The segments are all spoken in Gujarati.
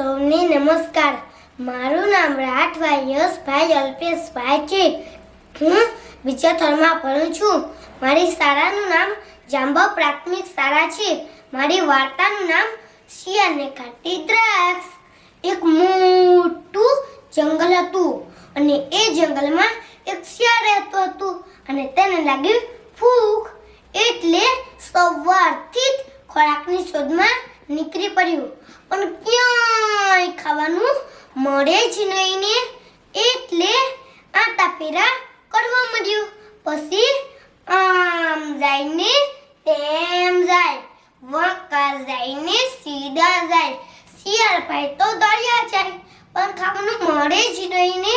સૌને નમસ્કાર. મારું નામ રાઠભાઈ યશભાઈ અલ્પેશભાઈ છે. હું બીજા થરમાં ભણું છું. મારી શાળાનું નામ જાંબા પ્રાથમિક શાળા છે. મારી વાર્તાનું નામ શિયાળને કાટી દ્રાક્ષ. એક મોટું જંગલ હતું અને એ જંગલમાં એક શિયાળ રહેતું હતું અને તેને લાગી ભૂખ એટલે સવારથી જ ખોરાકની શોધમાં નીકળી પડ્યું. પણ ક્યાંય ખાવાનું મળે જ નહીં ને? એટલે આટા ફેરા કરવા માંડ્યું. પછી આમ જઈને તેમ જાય. વાંકા જાય ને સીધા જાય. શિયાળ ભાઈ તો દરિયા જાય, પણ ખાવાનું મળે જ નહીં ને?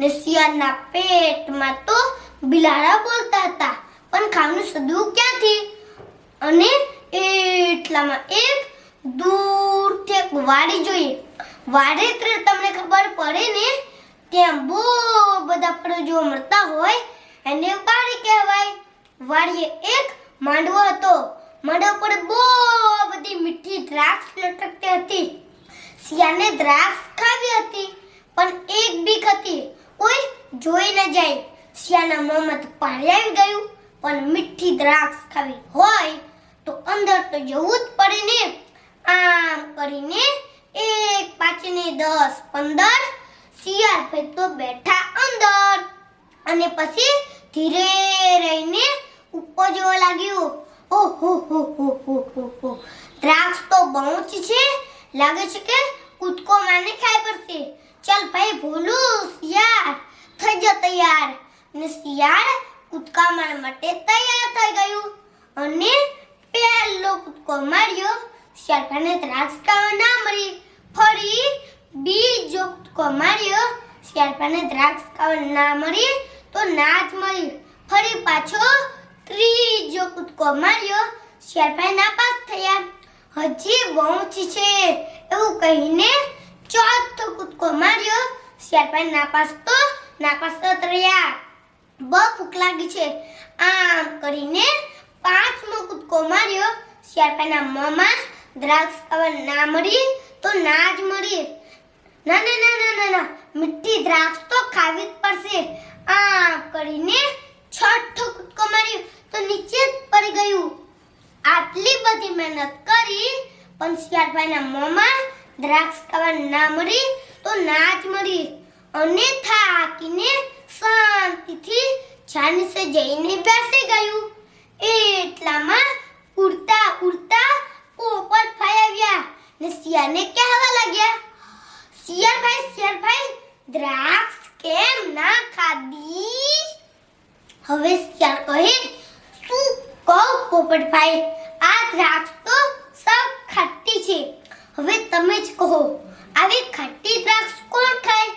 ને શિયાળના પેટમાં તો બિલાડા બોલતા હતા, પણ ખાવાનું સદું ક્યાંથી? અને એટલામાં એક દૂરથી એક વાડી જોઈએ. વાડે તમને ખબર પડે ને, ત્યાં બહુ બધા ફળો જોવા મળતા હોય, એને વાડી કહેવાય. વાડીએ એક માંડવો હતો. માંડવા પર બહુ બધી મીઠી દ્રાક્ષ લટકતી હતી. શિયાને દ્રાક્ષ ખાવી હતી, પણ એક બીક હતી. કોઈ જોઈ ન જાય. શિયાના મોંમાં તો પાણી આવી ગયું, પણ મીઠી દ્રાક્ષ ખાવી હોય, તો અંદર તો જવું જ પડે ને. આમ કરીને એક પાંચ ને દસ, પંદર. શિયાળ ભાઈ તો બેઠા અંદર. અને પછી ધીરે રહીને ઉપર જોવા લાગ્યું. ઓહો, હો હો હો હો હો. દ્રાક્ષ તો બહુ જ છે. લાગે છે કે કૂદકો મારને ખાઈ પડશે. ચાલ ભાઈ, ભોલું, શિયાળ. થઈ જા તૈયાર. ને શિયાળ કૂદકા મારવા માટે તૈયાર થઈ ગયું. અને પહેલો કૂદકો માર્યો. શિયાળભાઈને દ્રાક્ષ ખાવા ના મળી. ફરી બીજો કૂદકો માર્યો શિયાળભાઈને દ્રાક્ષ ખાવા ના મળી તો ના જ મળી. ફરી પાછો ત્રીજો કૂદકો માર્યો શિયાળભાઈ નાપાસ થયા. હજી વંશ છે એવું કહીને ચોથો કૂદકો માર્યો શિયાળભાઈ નાપાસ તો નાપાસ તો રહ્યા બહુ ભૂખ લાગી છે. આમ કરીને પાંચમો કૂદકો માર્યો શિયાળભાઈના મોંમાં દ્રાક્ષ હવે ના મળી તો ના જ મળી ના ના ના ના ના મીઠી દ્રાક્ષ તો ખાવી જ પડશે. આમ કરીને છઠ્ઠો કૂદકો માર્યો તો નીચે જ પડી ગયું. આટલી બધી મહેનત કરી, પણ શિયાળભાઈના મોંમાં દ્રાક્ષ ખાવા ના મળી તો ના જ મળી અને થાકીને શાંતિથી છાનસે જઈને બેસી ગયું. એટલામાં ઉડતા તને કહેવા લાગ્યા? શિયરભાઈ શિયરભાઈ દ્રાક્ષ કેમ ના ખાધી? હવે શિયર કહે, શું કહું પોપટભાઈ? આ દ્રાક્ષ તો સૌ ખાટી છે. હવે તમે જ કહો, આવી ખાટી દ્રાક્ષ કોણ ખાય?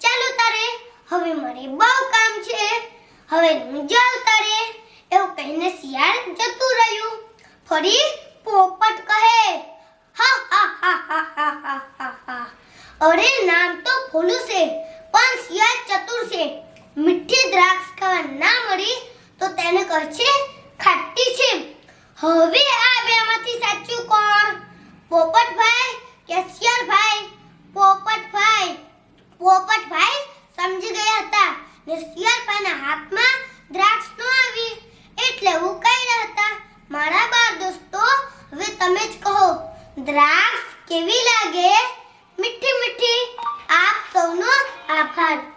ચાલો તારે, હવે મારે બહુ કામ છે. હવે હું જાઉં તારે. એવું કહીને શિયાળ જતું રહ્યું. ફરી પોપટ કહે અરે, નામ તો ભોલું છે, પણ શિયાળ ચતુર છે. મીઠી દ્રાક્ષ ખાવા ના મળી તો તેને કહે છે, ખાટી છે. હવે આ બેમાંથી સાચું કોણ? પોપટભાઈ કે શિયાળભાઈ? પોપટભાઈ પોપટભાઈ સમજી ગયા હતા ને શિયાળભાઈના હાથમાં દ્રાક્ષ ન આવી. એટલે ઉકાઈ દ્રાક્ષ કેવી લાગે? મીઠી મીઠી. આપ સૌનો આભાર.